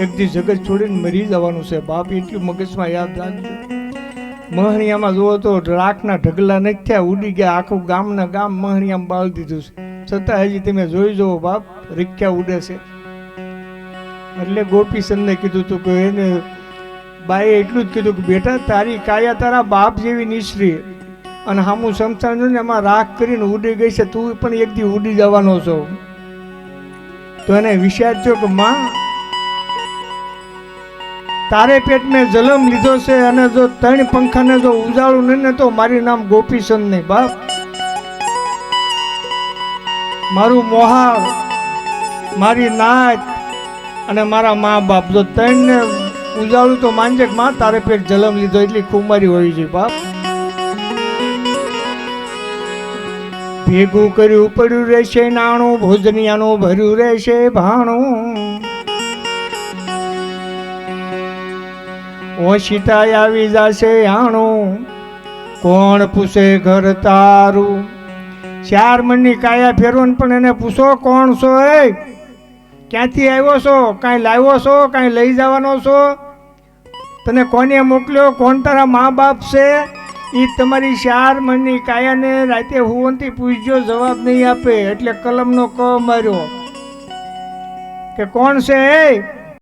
એક દી જગત છોડીને મરી જવાનું છે. બાપ એટલું મગજમાં યાદ રાખજો. મહણિયામાં જુઓ તો રાખના ઢગલા નથી થયા. ઉડી ગયા આખું ગામના ગામ મહણિયામાં બાળી દીધું છે. છતાં હજી તમે જોઈ જુઓ બાપ રીખ્યા ઉડે છે. એટલે ગોપીચંદને કીધું તું કે એને બાએ એટલું જ કીધું કે બેટા, તારી કાયા તારા બાપ જેવી નિશ્રી અને હામું જો ને એમાં રાખ કરીને ઉડી ગઈ છે. તું પણ એક દી ઉડી જવાનો છો. તો એને વિચાર કે માં તારે પેટ જલમ લીધો છે અને જો ત્રણ પંખાને જો ઉજાળું નહીં ને તો મારી નામ ગોપીચંદ નહીં, બાપ. મારું મોહાર, મારી નાચ અને મારા મા બાપ જો ત્રણને ઉજાળું તો માનજે માં, તારે પેટ જલમ લીધો એટલી કુમારી હોય છે બાપ. ભેગું કર્યું પડ્યું રહેશે, નાણું ભોજનિયાનું ભર્યું રહેશે, ભાણું. ઓશિતા આવી જશે આણું, કોણ પૂછે ઘર તારું? ચાર મનની કાયા ફેરવું પણ એને પૂછો કોણ છો એ? ક્યાંથી આવ્યો છો? કાંઈ લાવ્યો છો? કાંઈ લઈ જવાનો છો? તને કોને મોકલ્યો? કોણ તારા મા બાપ છે? એ તમારી ચાર મનની કાયાને રાતે હુવનથી પૂછજો, જવાબ નહીં આપે. એટલે કલમનો ક માર્યો. કે કોણ છે એ?